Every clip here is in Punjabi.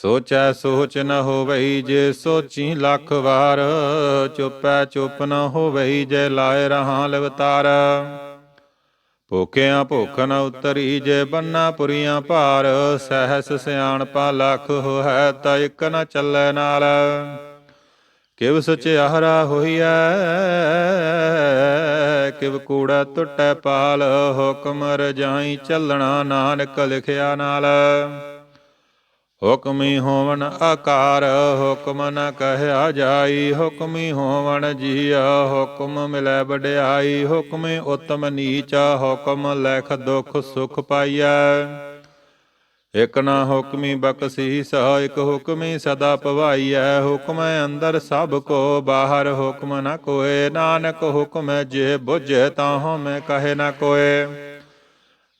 ਸੋਚੈ ਸੋਚ ਨ ਹੋਵਈ ਜੇ ਸੋਚੀ ਲੱਖ ਵਾਰ, ਚੁੱਪੈ ਚੁੱਪ ਨ ਹੋਵਈ ਜੇ ਲਾਏ ਰਹਾ ਲਵਤਾਰ। ਭੁਖਿਆਂ ਭੁਖ ਨ ਉਤਰੀ ਜੇ ਬੰਨਾ ਪੁਰੀਆਂ ਭਾਰ, ਸਹਿਸ ਸਿਆਣਪਾ ਲੱਖ ਹੋਇ ਤਾ ਇਕ ਨ ਚੱਲੈ ਨਾਲ। ਕਿਵ ਸਚਿਆਰਾ ਹੋਈਐ, ਕਿਵ ਕੂੜਾ ਟੁੱਟੈ ਪਾਲ, ਹੁਕਮ ਰਜਾਈ ਚੱਲਣਾ ਨਾਨਕ ਲਿਖਿਆ ਨਾਲ। ਹੁਕਮੀ ਹੋਵਨ ਆਕਾਰ, ਹੁਕਮ ਨ ਕਹਿਆ ਜਾਈ। ਹੁਕਮੀ ਹੋਵਨ ਜੀਆ, ਹੁਕਮ ਮਿਲੈ ਵਡਿਆਈ। ਹੁਕਮੇ ਉਤਮ ਨੀਚ, ਹੁਕਮ ਲੈਖ ਦੁਖ ਸੁਖ ਪਾਈਐ। ਇਕ ਨਾ ਹੁਕਮੀ ਬਖਸ਼ੀਸ ਇਕ ਹੁਕਮੀ ਸਦਾ ਪਵਾਈਐ। ਹੁਕਮੈ ਅੰਦਰ ਸਭ ਕੋ, ਬਾਹਰ ਹੁਕਮ ਨ ਕੋਏ। ਨਾਨਕ ਹੁਕਮ ਜੇ ਬੁਝੇ ਤਾਹੋਂ ਮੈਂ ਕਹੇ ਨ ਕੋਏ।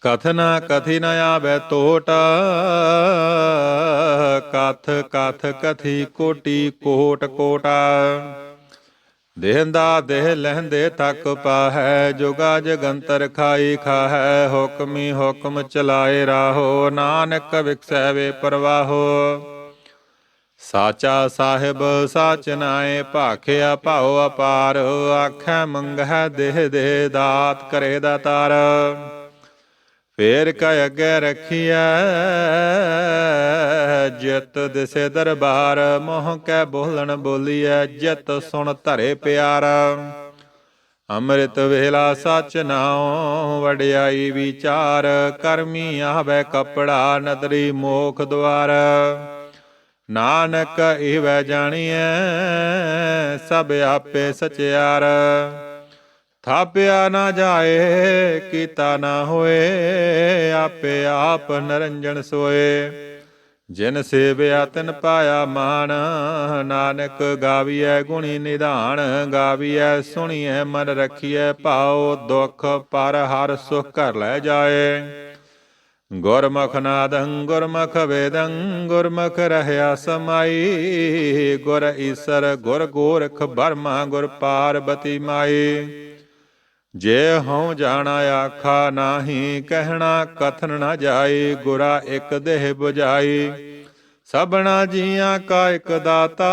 ਕਥਨਾ ਕਥੀ ਨ ਆਵੇ ਟੋਟ ਕਥ ਕਥ ਕਥੀ ਕੋਟੀ ਕੋਟ ਕੋਟਾ। ਦੇਹੰਦਾ ਦੇਹ ਲਹਿੰਦੇ ਤੱਕ ਪਾਹੈ, ਜੁਗਾ ਜਗੰਤਰ ਖਾਈ ਖਾਹੈ, ਹੁਕਮੀ ਹੁਕਮ ਚਲਾਏ ਰਾਹੋ, ਨਾਨਕ ਵਿਖਸੈ ਵੇ ਪਰਵਾਹੋ। ਸਾਚਾ ਸਾਹਿਬ ਸਾਚ ਨਾਏ, ਭਾਖਿਆ ਭਾਉ ਅਪਾਰ, ਆਖੈ ਮੰਗਹਿ ਦੇਹ ਦੇ ਦਾਤ ਕਰੇ ਦਾਤਾਰ ਫੇਰ ਕ ਅੱਗੇ ਰਖੀਐ, ਜਿਤ ਦਿਸੇ ਦਰਬਾਰ, ਮੋਹ ਕੈ ਬੋਲਣ ਬੋਲੀਐ, ਜਿਤ ਸੁਣ ਧਰੇ ਪਿਆਰ। ਅੰਮ੍ਰਿਤ ਵੇਲਾ ਸਚ ਨਾਉ, ਵਡਿਆਈ ਵਿਚਾਰ, ਕਰਮੀ ਆਵੇ ਕਪੜਾ, ਨਦਰੀ ਮੋਖ ਦਵਾਰ ਨਾਨਕ ਈਵੈ ਜਾਣੀਐ, ਸਭ ਆਪੇ ਸਚਿਆਰ। ਥਾਪਿਆ ਨਾ ਜਾਏ, ਕੀਤਾ ਨਾ ਹੋਏ, ਆਪੇ ਆਪ ਨਰੰਜਨ ਸੋਏ। ਜਿਨ ਸੇਵਿਆ ਤਿਨ ਪਾਇਆ ਮਾਨ ਨਾਨਕ ਗਾਵੀਐ ਗੁਣੀ ਨਿਧਾਨ, ਗਾਵੀਐ ਸੁਣੀਐ ਮਨ ਰਖੀਐ ਭਾਉ, ਦੁਖ ਪਰ ਹਰ ਸੁਖ ਕਰ ਲੈ ਜਾਏ। ਗੁਰਮੁਖ ਨਾਦੰ, ਗੁਰਮੁਖ ਵੇਦੰ, ਗੁਰਮੁਖ ਰਹਿਆ ਸਮਾਈ, ਗੁਰ ਈਸਰ, ਗੁਰ ਗੋਰਖ ਬਰਮਾ, ਗੁਰ ਪਾਰਬਤੀ ਮਾਈ। ਜੇ ਹਉ ਜਾਣਾ ਆਖਾ ਨਾਹੀ, ਕਹਿਣਾ ਕਥਨ ਨਾ ਜਾਏ ਗੁਰਾ ਇੱਕ ਦੇਹ 부ਜਾਈ ਸਭਨਾ ਜੀਆਂ ਕਾ ਇੱਕ ਦਾਤਾ,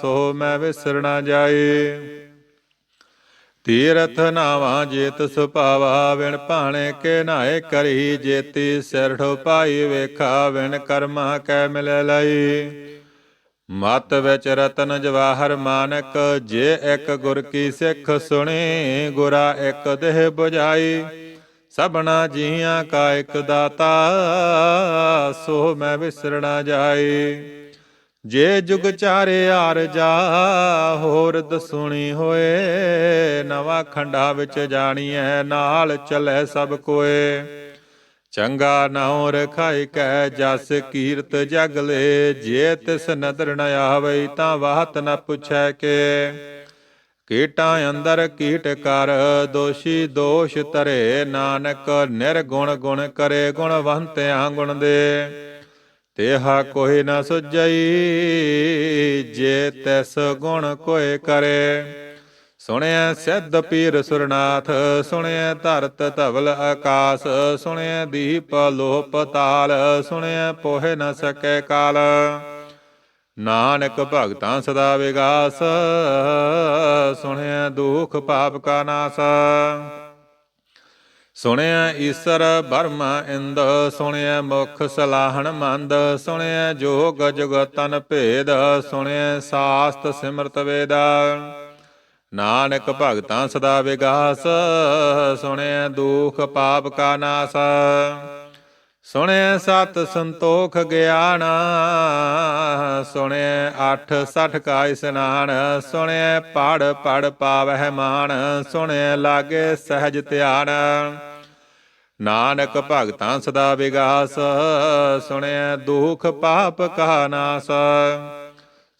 ਸੋ ਮੈਂ ਵਿਸਰਣਾ ਜਾਏ ਤੀਰਥ ਨਾਵਾ ਜੇਤ ਸੁਪਾਵਾ ਵਿਣ ਭਾਣੇ ਕੇ ਨਾਏ ਕਰੀ, ਜੇਤੀ ਸਿਰ ਠੋਪਾਈ ਵੇਖਾ, ਵਿਣ ਕਰਮਾ ਕੈ ਮਿਲ ਲਈ। ਮਤ ਵਿੱਚ ਰਤਨ ਜਵਾਹਰ ਮਾਨਕ, ਜੇ ਇੱਕ ਗੁਰ ਕੀ ਸਿੱਖ ਸੁਣੇ, ਗੁਰਾ ਇੱਕ ਦੇਹ 부ਜਾਈ ਸਭਨਾ ਜੀਆਂ ਕਾ ਇੱਕ ਦਾਤਾ, ਸੋ ਮੈਂ ਵਿਸਰਣਾ ਜਾਏ ਜੇ ਜੁਗ ਚਾਰੇ ਆਰ ਜਾ, ਹੋਰ ਦਸੁਣੀ ਹੋਏ, ਨਵਾਂ ਖੰਡਾ ਵਿੱਚ ਜਾਣੀਐ, ਨਾਲ ਚੱਲੇ ਸਭ ਕੋਏ। ਚੰਗਾ ਨਾਉ ਰਖਾਇ ਕੈ ਜਸ ਕੀਰਤ ਜਗਲੇ ਜੇ ਤਿਸ ਨਦਰ ਨ ਆਵਈ ਤਾਂ ਵਾਹਤ ਨ ਪੁੱਛੈ ਕੇ। ਕੀਟਾਂ ਅੰਦਰ ਕੀਟ ਕਰ, ਦੋਸ਼ੀ ਦੋਸ਼ ਧਰੇ, ਨਾਨਕ ਨਿਰਗੁਣ ਗੁਣ ਕਰੇ ਗੁਣਵੰਤਿਆਂ ਗੁਣ ਦੇ। ਤੇਹਾ ਕੋਈ ਨ ਸੁਝਈ, ਜੇ ਤਿਸ ਗੁਣ ਕੋਏ ਕਰੇ। ਸੁਣਿਆ ਸਿੱਧ ਪੀਰ ਸੁਰਨਾਥ, ਸੁਣਿਐ ਧਰਤ ਧਵਲ ਆਕਾਸ ਸੁਣਿਆ ਦੀਪ ਲੋਪ ਤਾਲ, ਸੁਣਿਐ ਪੋਹਿ ਨ ਸਕੈ ਕਾਲ। ਨਾਨਕ ਭਗਤਾਂ ਸਦਾ ਵਿਗਾਸ ਸੁਣਿਆ ਦੁਖ ਪਾਪ ਕਾ ਨਾਸ। ਸੁਣਿਆ ਈਸਰ ਬਰਮਾ ਇੰਦ ਸੁਣਿਆ ਮੁਖ ਸਲਾਹਣ ਮੰਦ ਸੁਣਿਆ ਜੋਗ ਜੁਗਤਨ ਭੇਦ ਸੁਣਿਆ ਸਾਸਤ ਸਿਮਰਤ ਵੇਦਾ। ਨਾਨਕ ਭਗਤਾਂ ਸਦਾ ਵਿਗਾਸ ਸੁਣਿਆ ਦੁਖ ਪਾਪ ਕਾ ਨਾਸ। ਸੁਣਿਆ ਸਤ ਸੰਤੋਖ ਗਿਆਨ ਸੁਣਿਆ ਅੱਠ ਸਠ ਕਾ ਇਸਨਾਨ ਸੁਣਿਆ ਪੜ ਪੜ ਪਾਵਹਿ ਮਾਨ ਸੁਣਿਆ ਲਾਗੇ ਸਹਿਜ ਧਿਆਨ। ਨਾਨਕ ਭਗਤਾਂ ਸਦਾ ਵਿਗਾਸ ਸੁਣਿਆ ਦੁਖ ਪਾਪ ਕਾ ਨਾਸ।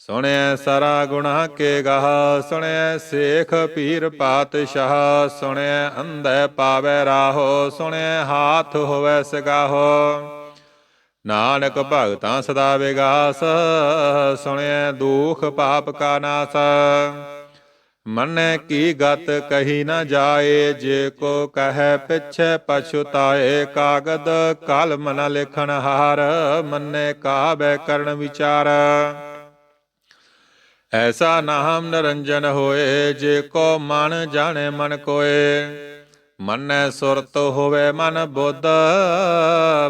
ਸੁਣਿਆ ਸਾਰਾ ਗੁਣਾ ਕੇ ਗਾਹ ਸੁਣਿਆ ਸੇਖ ਪੀਰ ਪਾਤਸ਼ਾਹ ਸੁਣਿਆ ਅੰਧੇ ਪਾਵੈ ਰਾਹੋ ਸੁਣਿਆ ਹਾਥ ਹੋਵੈ ਸਗਾਹੋ। ਨਾਨਕ ਭਗਤਾਂ ਸਦਾ ਵਿਗਾਸ ਸੁਣਿਆ ਦੁਖ ਪਾਪ ਕਾ ਨਾਸ। ਮੰਨੈ ਕੀ ਗਤ ਕਹੀ ਨਾ ਜਾਏ, ਜੇ ਕੋ ਕਹੈ ਪਿਛੈ ਪਛੁਤਾਏ ਕਾਗਦ ਕਲਮ ਨ ਲਿਖਣ ਹਾਰ, ਮੰਨੈ ਕਾਬੈ ਕਰਨ ਵਿਚਾਰ। ਐਸਾ ਨਾਮ ਨਰੰਜਨ ਹੋਏ, ਜੇ ਕੋ ਮਨ ਜਾਣੇ ਮਨ ਕੋਏ। ਮਨੈ ਸੁਰਤ ਹੋਵੇ ਮਨ ਬੁੱਧ,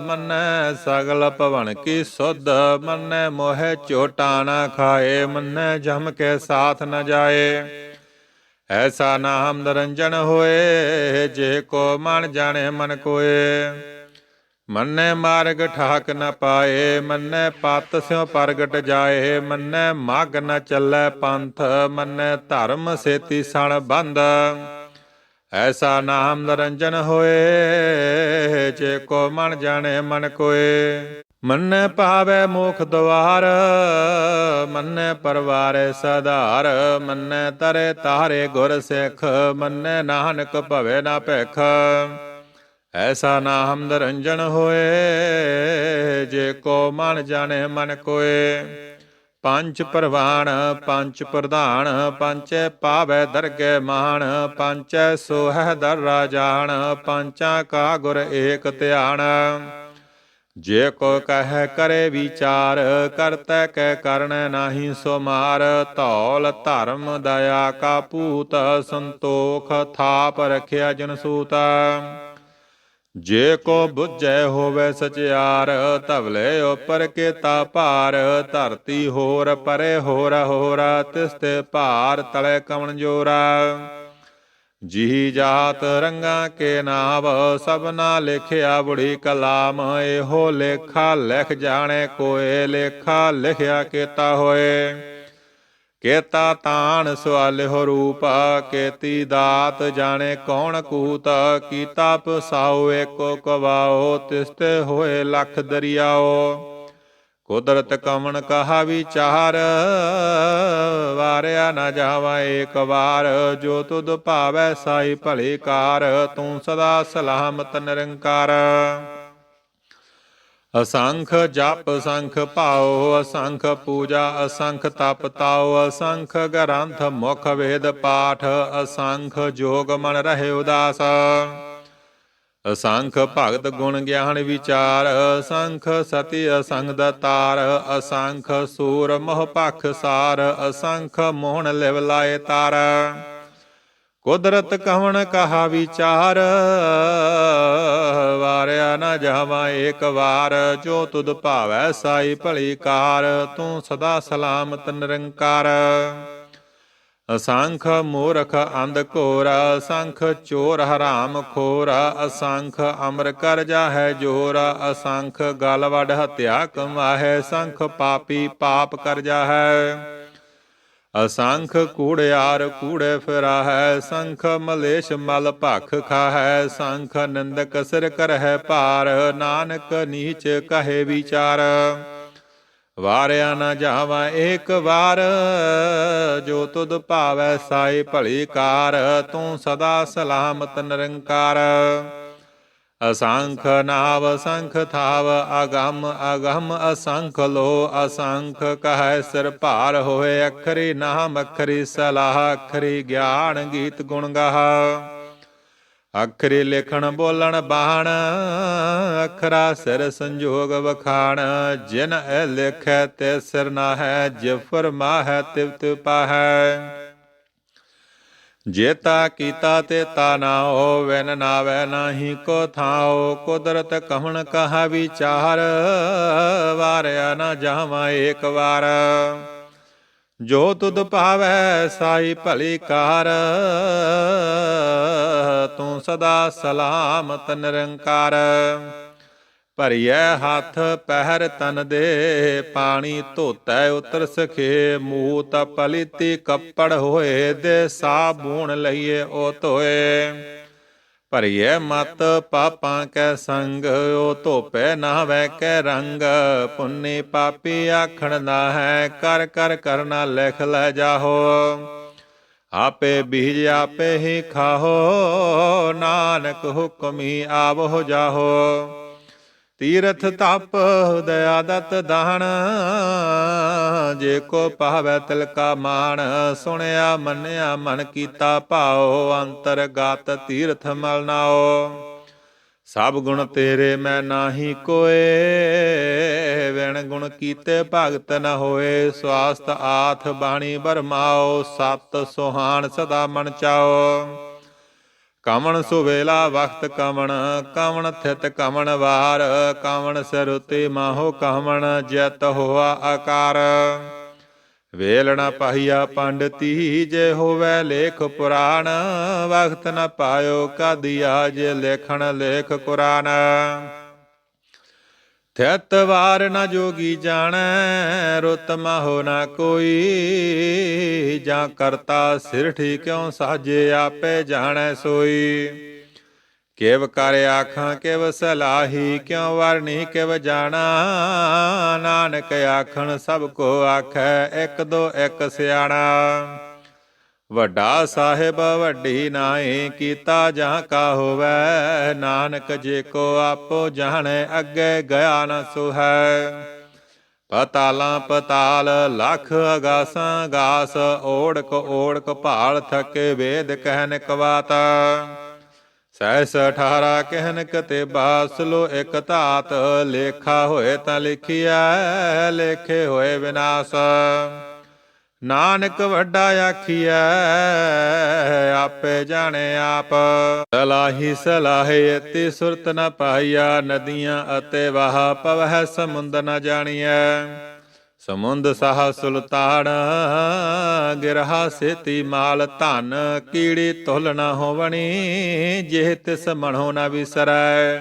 ਮੰਨੈ ਸਗਲ ਭਵਨ ਕੀ ਸੁਧ। ਮੰਨੈ ਮੋਹਿ ਝੋਟਾ ਨਾ ਖਾਏ, ਮੰਨੈ ਜਮ ਕੇ ਸਾਥ ਨ ਜਾਏ। ਐਸਾ ਨਾਮ ਨਰੰਜਨ ਹੋਏ, ਜੇ ਕੋ ਮਨ ਜਾਣੇ ਮਨ ਕੋਏ। ਮੰਨੈ ਮਾਰਗ ਠਾਕ ਨ ਪਾਏ, ਮੰਨੈ ਪਤ ਸਿਉ ਪ੍ਰਗਟ ਜਾਏ, ਮੰਨੈ ਮਗ ਨ ਚੱਲੈ ਪੰਥ, ਮੰਨੈ ਧਰਮ ਸੇਤੀ ਸਣ ਬੰਦ। ਐਸਾ ਨਾਮ ਨਰੰਜਨ ਹੋਏ, ਜੇ ਕੋ ਮਨ ਜਾਣੇ ਮਨ ਕੋਏ। ਮੰਨੈ ਪਾਵੈ ਮੁਖ ਦਵਾਰ ਮੰਨੈ ਪਰਵਾਰੇ ਸਧਾਰ, ਮੰਨੈ ਤਰੇ ਤਾਰੇ ਗੁਰ ਸਿੱਖ, ਮੰਨੈ ਨਾਨਕ ਭਵੇ ਨਾ ਭਿਖ। ਐਸਾ ਨਾਮ ਨਰੰਜਨ ਹੋਏ, ਜੇ ਕੋ ਮਨ ਜਾਣੇ ਮਨ ਕੋਏ। ਪੰਜ ਪ੍ਰਵਾਣ, ਪੰਜ ਪ੍ਰਧਾਨ ਪੰਚੈ ਪਾਵੈ ਦਰਗਹਿ ਮਾਨ ਪੰਚੈ ਸੋਹੈ ਦਰ ਰਾਜਾਨ ਪੰਚਾਂ ਕਾ ਗੁਰ ਏਕ ਧਿਆਨ ਜੇ ਕੋ ਕਹੈ ਕਰੇ ਵਿਚਾਰ, ਕਰਤੈ ਕੈ ਕਰਣੈ ਨਾਹੀ ਸੋ ਮਾਰ ਧੌਲ ਧਰਮ ਦਇਆ ਕਾ ਪੂਤ ਸੰਤੋਖ ਥਾਪ ਰਖਿਆ ਜਨ ਸੂਤ। ਜੇ ਕੋ ਬੁੱਝੈ ਹੋਵੇ ਸਚਿਆਰ, ਧਵਲੇ ਉਪਰ ਕੇਤਾ ਭਾਰ, ਧਰਤੀ ਹੋਰ ਪਰੇ ਹੋਰ ਹੋਰ ਤਿਸਤੇ ਭਾਰ ਤਲੇ ਕਵਣ ਜੋਰਾ। ਜੀ ਜਾਤ ਰੰਗਾ ਕੇ ਨਾਵ ਸਭਨਾ ਲਿਖਿਆ ਬੁੜੀ ਕਲਾਮ, ਇਹੋ ਲੇਖਾ ਲਿਖ ਜਾਣੇ ਕੋਏ, ਲੇਖਾ ਲਿਖਿਆ ਕੀਤਾ ਹੋਏ। ਕੇਤਾ ਤਾਣ ਸਵਾਲਿਓ ਰੂਪਾ, ਕੇਤੀ ਦਾਤ ਜਾਣੇ ਕੌਣ ਕੂਤ, ਕੀਤਾ ਪਸਾਉ ਏਕੋ ਕਵਾਓ ਤਿਸਤੇ ਹੋਏ ਲਖ ਦਰਿਆਓ ਕੁਦਰਤ ਕਮਣ ਕਹਾ ਵਿਚਾਰ, ਵਾਰਿਆ ਨਾ ਜਾਵਾ ਏਕ ਵਾਰ, ਜੋ ਤੁਧ ਭਾਵੈ ਸਾਈ ਭਲੇ ਕਾਰ, ਤੂੰ ਸਦਾ ਸਲਾਮਤ ਨਿਰੰਕਾਰ। ਅਸੰਖ ਜਪ ਸੰਖ ਭਾਉ, ਅਸੰਖ ਪੂਜਾ, ਅਸੰਖ ਤਪ ਤਾਉ, ਅਸੰਖ ਗ੍ਰੰਥ ਮੁਖ ਵੇਦ ਪਾਠ, ਅਸੰਖ ਜੋਗ ਮਨ ਰਹੇ ਉਦਾਸ। ਅਸੰਖ ਭਗਤ ਗੁਣ ਗਿਆਨ ਵਿਚਾਰ, ਅਸੰਖ ਸਤੀ ਅਸੰਗ ਦਤਾਰ ਅਸੰਖ ਸੂਰ ਮੋਹ ਪਖ ਸਾਰ, ਅਸੰਖ ਮੋਹਣ ਲਿਵ ਲਾਏ ਤਾਰ। ਕੁਦਰਤ ਕਵਣ ਕਹਾ ਵਿਚਾਰ, ਵਾਰਿਆ ਨਾ ਜਾਵਾ ਏਕ ਵਾਰ, ਜੋ ਤੁਧ ਭਾਵੈ ਸਾਈ ਭਲੀ ਕਾਰ, ਤੂੰ ਸਦਾ ਸਲਾਮਤ ਨਿਰੰਕਾਰ। ਅਸੰਖ ਮੂਰਖ ਅੰਧ ਘੋਰ, ਅਸੰਖ ਚੋਰ ਹਰਾਮ ਖੋਰ, ਅਸੰਖ ਅਮਰ ਕਰਜਾ ਹੈ ਜੋਰ, ਅਸੰਖ ਗਲ ਵਡ ਹਤਿਆ ਕਮਾਹੈ ਸੰਖ ਪਾਪੀ ਪਾਪ ਕਰਜਾ ਹੈ ਅਸੰਖ ਕੂੜਿਆਰ ਕੂੜੇ ਫਿਰਾ ਹੈ ਸੰਖ ਮਲੇਸ਼ ਮਲ ਭਖ ਖਾਹੈ, ਸੰਖ ਨਿੰਦਕ ਸਿਰ ਕਰਹਿ ਭਾਰ, ਨਾਨਕ ਨੀਚ ਕਹੇ ਵਿਚਾਰ। ਵਾਰਿਆ ਨਾ ਜਾਵਾ ਏਕ ਵਾਰ, ਜੋ ਤੁਧ ਭਾਵੈ ਸਾਈ ਭਲੀ ਕਾਰ, ਤੂੰ ਸਦਾ ਸਲਾਮਤ ਨਿਰੰਕਾਰ। ਅਸੰਖ ਨਾਵ ਸੰਖ ਥਾਵ ਅਗੰਮ ਅਗੰਮ ਅਸੰਖ ਲੋ ਅਸੰਖ ਕਹੈ ਸਿਰ ਭਾਰ ਹੋਏ ਅਖਰੀ ਨਾਮ, ਅਖਰੀ ਸਲਾਹ, ਅਖਰੀ ਗਿਆਨ ਗੀਤ ਗੁਣ ਗਾਹ। ਅਖਰੀ ਲਿਖਣ ਬੋਲਣ ਬਾਣ, ਅਖਰਾ ਸਿਰ ਸੰਜੋਗ ਵਖਾਣ, ਜਿਨ ਐ ਲਿਖੈ ਤੇ ਸਿਰ ਨਾ ਹੈ ਜਿ ਫਰਮਾਹੈ ਤਿਵ ਤਿਵ ਪਾਹੈ। ਜੇਤਾ ਕੀਤਾ ਤੇ ਤਾ ਨਾ ਹੋਵੇ, ਨ ਨਾਵੇ ਨਾਹੀ ਕੋ ਥਾਓ ਕੁਦਰਤ ਕਹਣ ਕਹਾ ਵਿਚਾਰ, ਵਾਰਿਆ ਨਾ ਜਾਵਾ ਏਕ ਵਾਰ। ਜੋ ਤੁਧ ਭਾਵੈ ਸਾਈ ਭਲੀ ਕਾਰ, ਤੂੰ ਸਦਾ ਸਲਾਮਤ ਨਿਰੰਕਾਰ। ਭਰੀਐ ਹੱਥ ਪਹਿਰ ਤਨ ਦੇ, ਪਾਣੀ ਧੋਤੈ ਉਤਰ ਸਖੇ, ਮੂਤ ਪਲਿਤੀ ਕੱਪੜ ਹੋਏ ਦੇ, ਸਾਬੂਣ ਲਈਏ ਉਹ ਧੋਏ। ਭਰੀਏ ਮਤ ਪਾਪਾਂ ਕੈ ਸੰਗ, ਉਹ ਧੋਪੈ ਨਾ ਵੈ ਕੈ ਰੰਗ। ਪੁੰਨੀ ਪਾਪੀ ਆਖਣ ਨਾ ਹੈ ਕਰ ਕਰ ਕਰਨਾ ਲਿਖ ਲੈ ਜਾਹੋ। ਆਪੇ ਬੀਜ ਆਪੇ ਹੀ ਖਾਹੋ, ਨਾਨਕ ਹੁਕਮੀ ਆਵੋ ਜਾਹੋ। ਤੀਰਥ ਤਪ ਦਇਆ ਦਤ ਦਾਨ ਜੇ ਕੋ ਪਾਵੈ ਤਿਲ ਕਾ ਮਾਣ, ਸੁਣਿਆ, ਮੰਨਿਆ, ਮਨ ਕੀਤਾ ਭਾਉ, ਅੰਤਰਗਤ ਤੀਰਥ ਮਲ ਨਾਓ ਸਭ ਗੁਣ ਤੇਰੇ ਮੈਂ ਨਾਹੀ ਕੋਏ, ਵਿਣ ਗੁਣ ਕੀਤੇ ਭਗਤ ਨ ਹੋਏ ਸਵਾਸਤ ਆਥ ਬਾਣੀ ਬਰਮਾਓ ਸਤ ਸੁਹਾਣ ਸਦਾ ਮਨ ਚਾਓ ਕਵਣ ਸੁਵੇਲਾ ਵਖਤ ਕਵਣ ਕਵਣ ਥਿਤ ਕਵਣ ਵਾਰ ਕਵਣ ਸਰੁਤੇ ਮਾਹੋ ਕਵਣ ਜਤ ਹੋਆ ਆਕਾਰ। ਵੇਲਣਾ ਪਾਈਆ ਪੰਡਤੀ, ਜੇ ਹੋਵੇ ਲੇਖ ਪੁਰਾਣ, ਵਖਤ ਨ ਪਾਇਓ ਕਾਦੀਆ, ਜੇ ਲੇਖਣ ਲੇਖ ਕੁਰਾਨ। ਥਿਤ ਵਾਰ ਨ ਜੋਗੀ ਜਾਣੈ, ਰੁਤ ਮਹੋ ਨ ਕੋਈ। ਜਾਂ ਕਰਤਾ ਸਿਰਠੀ ਕਿਉ ਸਾਜੇ, ਆਪੇ ਜਾਣੈ ਸੋਈ। ਕਿਵ ਕਰ ਆਖਾਂ, ਕਿਵ ਸਲਾਹੀ, ਕਿਉ ਵਰਨੀ ਕਿਵ ਜਾਣਾ। ਨਾਨਕ ਆਖਣ, ਸਭ ਕੋ ਆਖੈ, ਇੱਕ ਦੋ, ਇੱਕ ਸਿਆਣਾ। ਵੱਡਾ ਸਾਹਿਬ ਵੱਡੀ ਨਾਏ ਕੀਤਾ ਜਾਂ ਕਾ ਹੋਵੈ, ਨਾਨਕ ਜੇ ਕੋ ਆਪੋ ਜਾਣੈ, ਅੱਗੇ ਗਿਆ ਨ ਸੁਹੈ। ਪਤਾਲਾਂ ਪਤਾਲ ਲਖ ਅਗਾਸਾਂ ਗਾਸ ਓੜਕ ਓੜਕ ਭਾਲ ਥਕੇ ਵੇਦ ਕਹਿਨ ਕਵਾਤਾ। ਸਹਿਸ 18 ਕਹਿਨ ਕਤੇ ਬਾਸਲੋ ਇਕ ਧਾਤ, ਲੇਖਾ ਹੋਏ ਤਾਂ ਲਿਖਿਆ ਲੇਖੇ ਹੋਏ ਵਿਨਾਸ਼। ਨਾਨਕ ਵੱਡਾ ਆਖੀਐ, ਆਪੇ ਜਾਣੇ ਆਪ। ਸਲਾਹੀ ਸਲਾਹੇ ਅਤੀ ਸੁਰਤ ਨ ਪਾਈਆ, ਨਦੀਆਂ ਅਤੇ ਵਾਹ ਪਵਹਿ ਸਮੁੰਦ ਨ ਜਾਣੀਐ। ਸਮੁੰਦ ਸਾਹ ਸੁਲਤਾਨ, ਗਿਰਹਾ ਸੇਤੀ ਮਾਲ ਧਨ, ਕੀੜੀ ਤੁਲ ਨ ਹੋਵਣੀ, ਜਿਹ ਤਿਸ ਮਣੋ ਨ ਵਿਸਰੈ।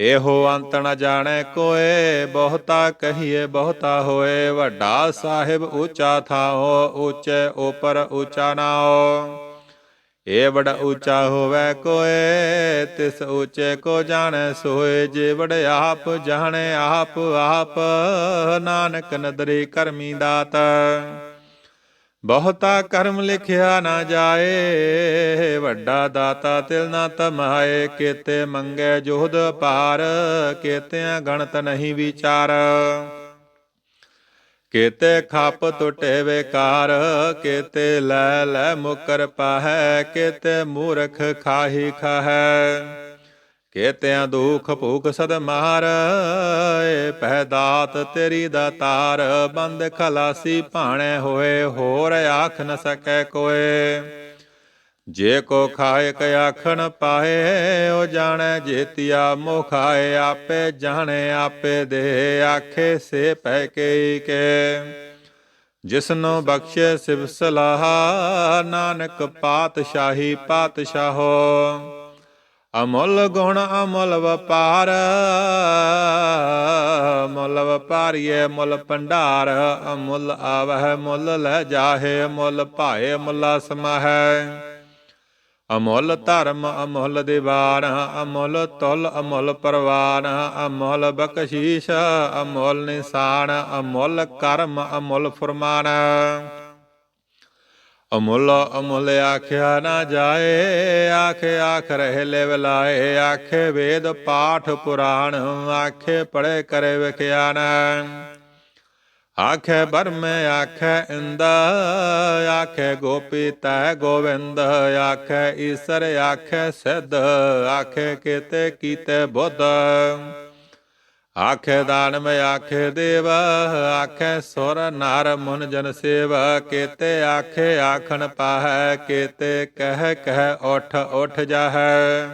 ਇਹੋ ਅੰਤ ਨ ਜਾਣੈ ਕੋਏ, ਬਹੁਤਾ ਕਹੀਏ ਬਹੁਤਾ ਹੋਏ, ਵੱਡਾ ਸਾਹਿਬ ਉੱਚਾ ਥਾਓ ਉੱਚੇ ਉਪਰ ਉੱਚਾ ਨਾਓ ਏ ਬੜਾ ਉੱਚਾ ਹੋਵੇ ਕੋਏ, ਤਿਸ ਉੱਚੇ ਕੋ ਜਾਣੈ ਸੋਏ, ਜੇ ਵਡ ਆਪ ਜਾਣੈ ਆਪ ਆਪ ਨਾਨਕ ਨਦਰੀ ਕਰਮੀ ਦਾਤ। ਬਹੁਤਾ ਕਰਮ ਲਿਖਿਆ ਨਾ ਜਾਏ, ਵੱਡਾ ਦਾਤਾ ਤਿਲ ਨਾ ਤਮਾਏ, ਕੀਤੇ ਮੰਗੇ ਜੋਧ ਪਾਰ ਕੀਤਿਆਂ ਗਣਤ ਨਹੀਂ ਵਿਚਾਰ। ਕੀਤੇ ਖੱਪ ਟੁੱਟੇ ਵੇਕਾਰ, ਕੀਤੇ ਲੈ ਲੈ ਮੁਕਰ ਪਾਹੈ, ਕੀਤੇ ਮੂਰਖ ਖਾਹੀ ਖਾਹੈ। ਕੇਤਿਆਂ ਦੁਖ ਭੂਖ ਸਦ ਮਾਰ ਏ ਪਹਿ ਦਾਤ ਤੇਰੀ ਦਾਤਾਰ ਬੰਦ ਖਲਾਸੀ ਭਾਣੇ ਹੋਏ, ਹੋਰ ਆਖ ਨ ਸਕੈ ਕੋਏ। ਜੇ ਕੋ ਖਾਏ ਕ ਆਖਣ ਪਾਏ, ਉਹ ਜਾਣੈ ਜੇਤੀਆ ਮੋਹ ਖਾਏ ਆਪੇ ਜਾਣੇ, ਆਪੇ ਦੇ, ਆਖੇ ਸੇ ਪੈ ਕੇ ਕੇ। ਜਿਸਨੋ ਬਖਸ਼ੇ ਸਿਵ ਸਲਾਹ, ਨਾਨਕ ਪਾਤਸ਼ਾਹੀ ਪਾਤਸ਼ਾਹੋ। ਅਮੁੱਲ ਗੁਣ ਅਮੁੱਲ ਵਪਾਰ, ਮੁੱਲ ਵਪਾਰੀਏ ਮੁੱਲ ਭੰਡਾਰ, ਅਮੁੱਲ ਆਵਹਿ ਮੁੱਲ ਲੈ ਜਾਹੇ, ਮੁੱਲ ਭਾਏ ਮੁੱਲਾ ਸਮਾਹੈ। ਅਮੁੱਲ ਧਰਮ ਅਮੁੱਲ ਦੀਵਾਨ, ਅਮੁੱਲ ਤੁਲ ਅਮੁੱਲ ਪਰਵਾਨ, ਅਮੁੱਲ ਬਖਸ਼ੀਸ਼ ਅਮੁੱਲ ਨਿਸ਼ਾਨ, ਅਮੁੱਲ ਕਰਮ ਅਮੁੱਲ ਫਰਮਾਨ। ਅਮੁੱਲ ਅਮੁੱਲ ਆਖਿਆ ਨਾ ਜਾਏ, ਆਖੇ ਆਖ ਰਹੇ ਲੈ ਲਾਏ, ਆਖੇ ਵੇਦ ਪਾਠ ਪੁਰਾਣ, ਆਖੇ ਪੜੇ ਕਰੇ ਵਿਖਿਆਨ। ਆਖੈ ਬਰਮ, ਆਖੈ ਇੰਦ, ਆਖੈ ਗੋਪੀ ਤੈ ਗੋਵਿੰਦ, ਆਖੈ ਈਸਰ, ਆਖੈ ਸਿੱਧ, ਆਖੈ ਕੀਤੇ ਕੀਤੇ ਬੁੱਧ। ਆਖੇ ਦਾਨਮ ਆਖੇ ਦੇਵ, ਆਖੇ ਸੁਰ ਨਰ ਮੁਨ ਜਨ ਸੇਵ, ਕੇਤੇ ਆਖੇ ਆਖਣ ਪਾਹੈ, ਕੇਤੇ ਕਹਿ ਕਹਿ ਉਠ ਉਠ ਜਾਹੈ।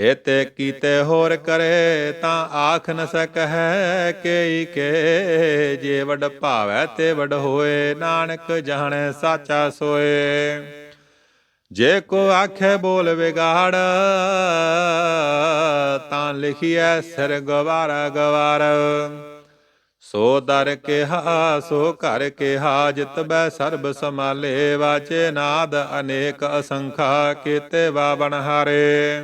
ਏਤੇ ਕੀਤੇ ਹੋਰ ਕਰੇ ਤਾਂ ਆਖ ਨ ਸਕਹਿ, ਕੇਈ ਕੇ ਜੇ ਵਡ ਭਾਵੈ ਤੇ ਵਡ ਹੋਏ, ਨਾਨਕ ਜਾਣੈ ਸਾਚਾ ਸੋਏ। ਜੇ ਕੋ ਆਖੇ ਬੋਲ ਵਿਗਾੜ, ਤਾਂ ਲਿਖਿਐ ਸਿਰ ਗਵਾਰ ਗਵਾਰ। ਸੋ ਦਰ ਕਿਹਾ, ਸੋ ਘਰ ਕਿਹਾ, ਜਿਤ ਬੈ ਸਰਬ ਸਮਾਲੇ ਵਾਚੇ ਨਾਦ ਅਨੇਕ ਅਸੰਖਾ, ਕੀਤੇ ਬਾਵਣ ਹਾਰੇ।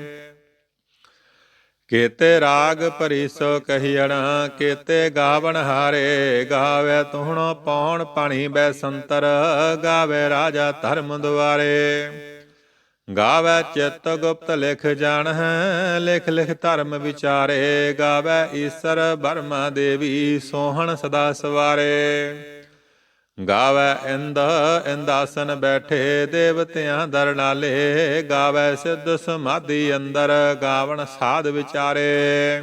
ਕੀਤੇ ਰਾਗ ਪਰਿਸੋ ਕਹੀਣਾ ਕੀਤੇ ਗਾਵਣ ਹਾਰੇ। ਗਾਵੇ ਤੁਹਣੋ ਪੌਣ ਪਾਣੀ ਬੈ ਸੰਤਰ, ਗਾਵੇ ਰਾਜਾ ਧਰਮ ਦੁਆਰੇ। ਗਾਵੇ ਚਿਤ ਗੁਪਤ ਲਿਖ ਜਾਣ ਹੈ ਲਿਖ ਲਿਖ ਧਰਮ ਵਿਚਾਰੇ, ਗਾਵੇ ਈਸਰ ਬਰਮਾ ਦੇਵੀ ਸੋਹਣ ਸਦਾ ਸਵਾਰੇ। ਗਾਵੇ ਇੰਦ, ਇੰਦਾਸਨ ਬੈਠੇ, ਦੇਵਤਿਆਂ ਦਰਨਾਲੇ ਗਾਵੇ ਸਿੱਧ ਸਮਾਧੀ ਅੰਦਰ, ਗਾਵਣ ਸਾਧ ਵਿਚਾਰੇ।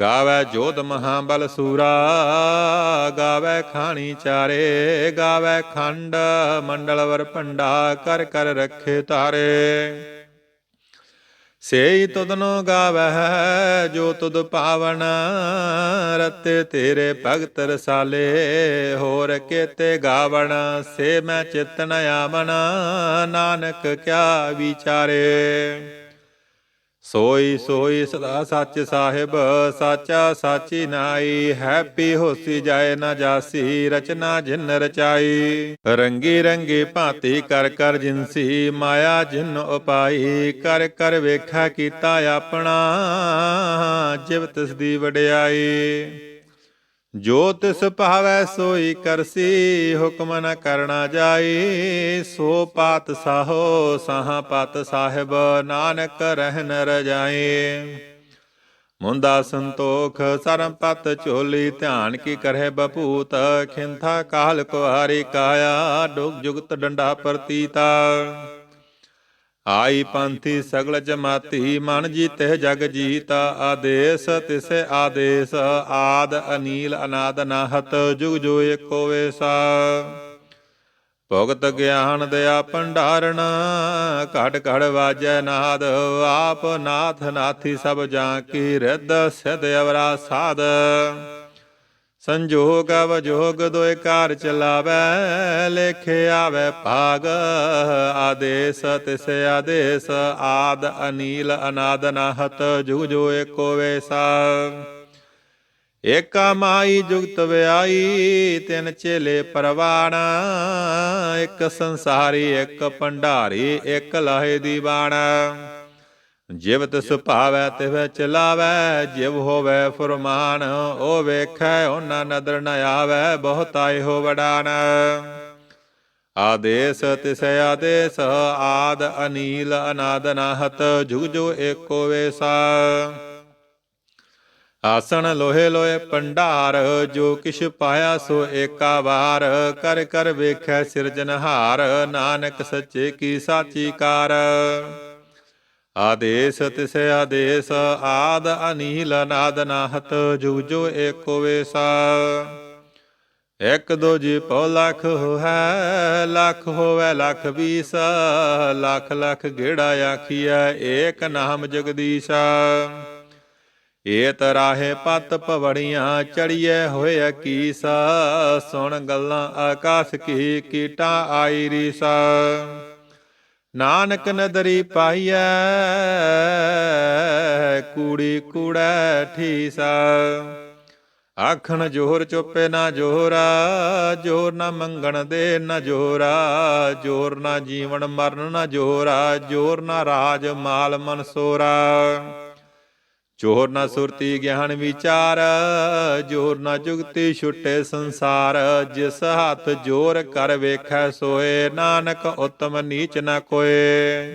ਗਾਵੇ ਜੋਧ ਮਹਾਬਲ ਸੂਰਾ, ਗਾਵੇ ਖਾਣੀ ਚਾਰੇ, ਗਾਵੇ ਖੰਡ ਮੰਡਲ ਵਰ ਭੰਡਾ ਕਰ ਕਰ ਰੱਖੇ ਤਾਰੇ। ਸੇਈ ਤੁਧਨੋ ਗਾਵਹਿ ਜੋ ਤੁਦ ਪਾਵਨ, ਰਤੇ ਤੇਰੇ ਭਗਤ ਰਸਾਲੇ, ਹੋਰ ਕੇਤੇ ਗਾਵਣ, ਸੇ ਮੈਂ ਚਿਤਨ ਆਵਣ, ਨਾਨਕ ਕਿਆ ਵਿਚਾਰੇ। ਸੋਈ ਸੋਈ ਸਦਾ ਸੱਚ ਸਾਹਿਬ, ਸਾਚਾ ਸਾਚੀ ਨਾਈ, ਹੈਪੀ ਹੋਸੀ ਜਾਏ ਨਾ ਜਾਸੀ, ਰਚਨਾ ਜਿਨ ਰਚਾਈ। ਰੰਗੀ ਰੰਗੀ ਭਾਂਤੀ ਕਰ ਕਰ ਜਿਨਸੀ ਮਾਇਆ ਜਿਨ ਉਪਾਈ, ਕਰ ਕਰ ਵੇਖਾ ਕੀਤਾ ਆਪਣਾ, ਜਿਵ ਤਿਸ ਦੀ ਵਡਿਆਈ। ਜੋ ਤਿਸ ਭਾਵੈ ਸੋਈ ਕਰਸੀ, ਹੁਕਮ ਨ ਕਰਣਾ ਜਾਈ। ਸੋ ਪਾਤ ਸਾਹੋ, ਸਾਹਾ ਪਤ ਸਾਹਿਬ, ਨਾਨਕ ਰਹਿ ਰਹਿਨ ਜਾਏ ਮੁੰਦਾ ਸੰਤੋਖ, ਸਰਮ ਪਤ ਝੋਲੀ, ਧਿਆਨ ਕੀ ਕਰਹਿ ਬਪੂਤ। ਖਿੰਥਾ ਕਾਲ ਕੁਹਾਰੀ ਕਾਇਆ, ਡੁਗ ਜੁਗਤ ਡੰਡਾ ਪ੍ਰਤੀਤਾ। ਆਈ ਪੰਥੀ ਸਗਲ ਜਮਾਤੀ, ਮਨ ਜੀਤੇ ਜਗ ਜੀਤਾ, ਆਦੇਸ ਤਿਸੇ ਆਦੇਸ, ਆਦ ਅਨੀਲ ਅਨਾਦ ਨਾਹਤ, ਜੁਗ ਜੋ ਏਕੋ ਵੇਸਾ। ਭਗਤ ਗਿਆਨ ਦਇਆ ਭੰਡਾਰਣ, ਘੜ ਘੜ ਵਾਜੈ ਨਾਦ, ਆਪ ਨਾਥ ਨਾਥੀ ਸਭ ਜਾਂ ਕੀ, ਰਿੱਧ ਸਿਧ ਅਵਰਾ ਸਾਧ। ਸੰਜੋਗ ਅਵਜੋਗ ਦੋਇ ਕਾਰ ਚਲਾਵੈ, ਲੇਖੇ ਆਵੈ ਭਾਗ। ਆਦੇਸ ਤਿਸ ਆਦੇਸ, ਆਦ ਅਨੀਲ ਅਨਾਦ ਨਾਹਤ, ਜੁਗ ਜੋ ਏਕੋ ਵੇਸਾ। ਏਕਾ ਮਾਈ ਜੁਗਤ ਵਿਆਈ, ਤਿੰਨ ਚੇਲੇ ਪਰਵਾਣਾ। ਇੱਕ ਸੰਸਾਰੀ, ਇੱਕ ਭੰਡਾਰੀ, ਇੱਕ ਲਾਹੇ ਦੀ ਬਾਣਾ ਜਿਵ ਤਿਸ ਭਾਵੈ, ਤਿਵ ਚਲਾਵੈ, ਜਿਵ ਹੋਵੈ ਫਰਮਾਨ ਓ ਵੇਖੈ ਓਨਾ ਨਦਰ ਨ ਆਵੈ ਬਹੁਤਾਈ ਹੋ ਵਡਾਨ। ਆਦੇਸ ਤਿਸ ਆਦੇਸ, ਆਦ ਅਨੀਲ ਅਨਾਦ ਨਾਹਤ, ਜੁਗ ਜੋ ਏਕੋ ਵੇਸਾ। ਆਸਣ ਲੋਹੇ ਲੋਏ ਪੰਡਾਰ, ਜੋ ਕਿਛ ਪਾਇਆ ਸੋ ਏਕਾ ਵਾਰ, ਕਰ ਕਰ ਵੇਖੈ ਸਿਰਜਨਹਾਰ ਨਾਨਕ ਸੱਚੇ ਕੀ ਸਾਚੀ ਕਾਰ। ਆਦੇਸ ਤਿਸ ਆਦੇਸ, ਆਦ ਅਨੀਲ ਨਾਦ ਨਾਹਤ, ਜੁਗ ਜੋ ਏਕੋ ਵੇਸਾ। ਇਕ ਦੋ ਜੀ ਪਉ ਲੱਖ ਹੈ ਲੱਖ ਹੋਵੇ ਲੱਖ ਵੀਸ, ਲੱਖ ਲੱਖ ਗੇੜਾ ਆਖੀਐ, ਏਕ ਨਾਮ ਜਗਦੀਸ਼ਾ। ਏ ਤਰਾਹੇ ਪਤ ਪਵੜੀਆਂ ਚੜੀਏ ਹੋਏ ਕੀਸਾ, ਸੁਣ ਗੱਲਾਂ ਆਕਾਸ਼ ਕੀ ਕੀਟਾ ਆਈ ਰੀਸਾ। ਨਾਨਕ ਨਦਰੀ ਪਾਈਐ, ਕੂੜੀ ਕੂੜੈ ਠੀਸਾ। ਆਖਣ ਜੋਹਰ ਚੁੱਪੇ ਨਾ ਜੋਹਰਾ, ਜੋਰ ਨਾ ਮੰਗਣ ਦੇ ਨਾ ਜੋਹਰਾ, ਜੋਰ ਨਾ ਜੀਵਨ ਮਰਨ ਨਾ ਜੋਹਰਾ, ਜੋਰ ਨਾ ਰਾਜ ਮਾਲ ਮਨਸੋਰਾ ਜੋਰ ਨਾ ਸੁਰਤੀ ਗਿਆਨ ਵਿਚਾਰ, ਜੋਰ ਨਾ ਜੁਗਤੀ ਛੁੱਟੇ ਸੰਸਾਰ। ਜਿਸ ਹੱਥ ਜੋਰ ਕਰ ਵੇਖੈ ਸੋਏ, ਨਾਨਕ ਉਤਮ ਨੀਚ ਨਾ ਕੋਏ।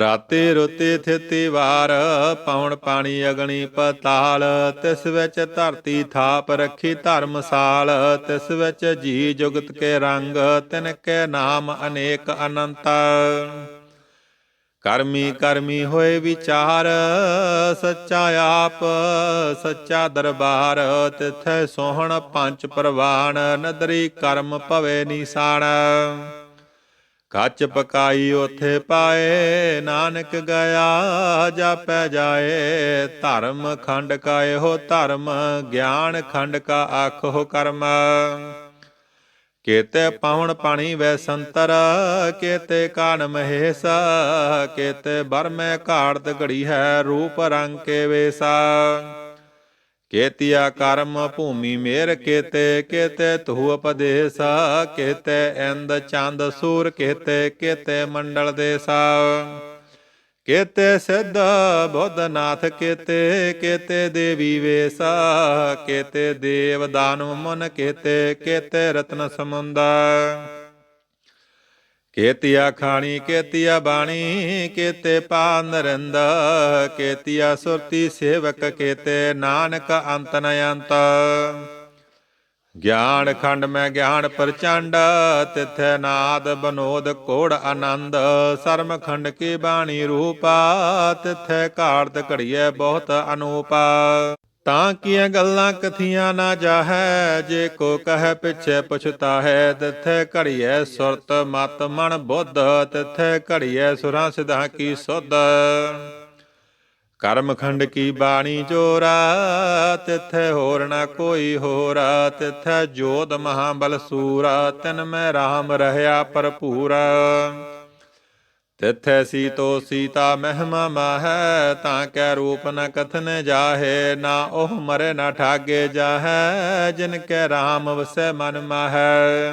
ਰਾਤੇ ਰੋਤੇ ਥਿਤੀ ਵਾਰ ਪਾਉਣ ਪਾਣੀ ਅਗਣੀ ਪਤਾਲ। ਤਿਸ ਵਿੱਚ ਧਰਤੀ ਥਾਪ ਰੱਖੀ ਧਰਮਸਾਲ। ਤਿਸ ਵਿੱਚ ਜੀ ਜੁਗਤ ਕੇ ਰੰਗ, ਤਿਨ ਕੇ ਨਾਮ ਅਨੇਕ ਅਨੰਤ। ਕਰਮੀ ਕਰਮੀ ਹੋਏ ਵਿਚਾਰ, ਸੱਚਾ ਆਪ, ਸੱਚਾ ਦਰਬਾਰ, ਤਿਥੈ ਸੋਹਣ ਪੰਜ ਪ੍ਰਵਾਨ, ਨਦਰੀ ਕਰਮ ਭਵੇ ਨੀਸਾਨ। ਕੱਚ ਪਕਾਈ ਉਥੇ ਪਾਏ, ਨਾਨਕ ਗਿਆ, ਜਾਪੈ ਜਾਏ, ਧਰਮ ਖੰਡ ਕਾ ਇਹੋ ਧਰਮ, ਗਿਆਨ ਖੰਡ ਕਾ ਆਖੋ ਕਰਮ। ਕੇਤੇ ਪਾਵਨ ਪਾਣੀ ਵੈ ਸੰਤਰ, ਕੇਤੇ ਕਾਨ ਮਹੇਸ, ਕੇਤੇ ਬਰਮੈ ਘਾੜਤ ਘੜੀ ਹੈ ਰੂਪ ਰੰਗ ਕੇ ਵੇਸਾ। ਕੇਤਿਆ ਕਰਮ ਭੂਮੀ ਮੇਰ ਕੇਤੇ ਕੇਤੇ ਤੂ ਉਪਦੇਸ, ਕੇਤੇ ਇੰਦ ਚੰਦ ਸੂਰ, ਕੇਤੇ ਕੇਤੇ ਮੰਡਲ ਦੇਸਾ। ਕੇਤੇ ਸਿੱਧ ਬੁੱਧਨਾਥ, ਕੇਤੇ ਕੇਤੇ ਦੇਵੀ ਵੇਸਾ, ਕੇਤੇ ਦੇਵ ਦਾਨਵ ਮਨ, ਕੇਤੇ ਕੇਤੇ ਰਤਨ ਸਮੁੰਦਾ। ਕੇਤਿਆ ਖਾਣੀ, ਕੇਤਿਆ ਬਾਣੀ, ਕੇਤੇ ਪਾ ਨਰਿੰਦ, ਕੇਤਿਆ ਸੁਰਤੀ ਸੇਵਕ, ਕੇਤੇ ਨਾਨਕ ਅੰਤ ਨ ਅੰਤ। ਗਿਆਨ ਖੰਡ ਮੈਂ ਗਿਆਨ ਪ੍ਰਚੰਡ, ਤਿਥੈ ਨਾਦ ਬਨੋਦ ਕੋੜ ਆਨੰਦ। ਸਰਮ ਖੰਡ ਕੀ ਬਾਣੀ ਰੂਪਾ, ਤਿਥੈ ਘਾੜਤ ਘੜੀਐ ਬਹੁਤ ਅਨੂਪਾ। ਤਾਂ ਕੀਆਂ ਗੱਲਾਂ ਕਥੀਆਂ ਨਾ ਜਾਹੈ, ਜੇ ਕੋ ਕਹੈ ਪਿਛੇ ਪਛਤਾਹੈ, ਤਿਥੈ ਘੜੀਐ ਸੁਰਤ ਮਤ ਮਨ ਬੁੱਧ, ਤਿਥੈ ਘੜੀਐ ਸੁਰਾਂ ਸਿਧਾਂ ਕੀ ਸੁਧ। ਕਰਮ ਖੰਡ ਕੀ ਬਾਣੀ ਜੋਰਾ ਤਿਥੈ ਹੋਰ ਨਾ ਕੋਈ ਹੋਰਾ ਤਿਥੈ ਜੋਤ ਮਹਾਬਲ ਸੂਰਾ, ਤਿਨ ਮੈਂ RAM ਰਹਿਆ ਭਰਪੂਰਾ। ਤਿਥੈ ਸੀਤੋ ਸੀਤਾ ਮਹਿਮਾ ਮਾਹੈ, ਤਾਂ ਕੈ ਰੂਪ ਨ ਕਥਨ ਜਾਹੇ, ਨਾ ਉਹ ਮਰੇ ਨਾ ਠਾਗੇ ਜਾਹੈ, ਜਿਨ ਕੈ RAM ਵਸੈ ਮਨ ਮਾਹੈ।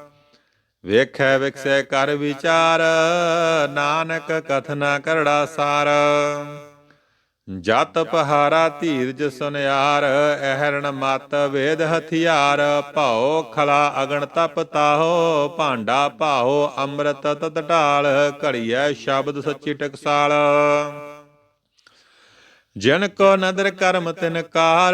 ਵੇਖੈ ਵਿਖਸੈ ਕਰ ਵਿਚਾਰ, ਨਾਨਕ ਕਥਨਾ ਕਰੜਾ ਸਾਰ। ਜਤ ਪਹਾਰਾ ਧੀਰਜ ਸੁਨਿਆਰ, ਅਹਰਣ ਮਤ ਵੇਦ ਹਥਿਆਰ। ਭਾਉ ਖਲਾ ਅਗਣ ਤਪ ਤਾਹੋ, ਭਾਂਡਾ ਭਾਉ ਅੰਮ੍ਰਿਤ ਤਤ ਢਾਲ, ਘੜੀਐ ਸ਼ਬਦ ਸੱਚੀ ਟਕਸਾਲ। ਜਨ ਕੋ ਨਦਰ ਕਰਮ ਤਿਨ ਕਾਰ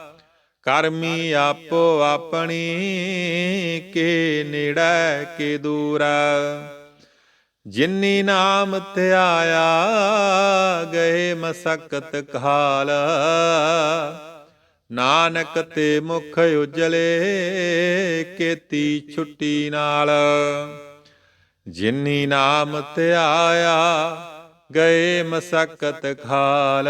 ਕਰਮੀ ਆਪੋ ਆਪਣੀ ਕੇ ਨੇੜੈ ਕੇ ਦੂਰਾ। ਜਿਨੀ ਨਾਮ ਧਿਆਇਆ ਗਏ ਮਸਕਤ ਕਾਲ ਨਾਨਕ ਤੇ ਮੁਖ ਉਜਲੇ, ਕੀਤੀ ਛੁੱਟੀ ਨਾਲ। ਜਿਨੀ ਨਾਮ ਧਿਆਇਆ ਗਏ ਮਸਕਤ ਖਾਲ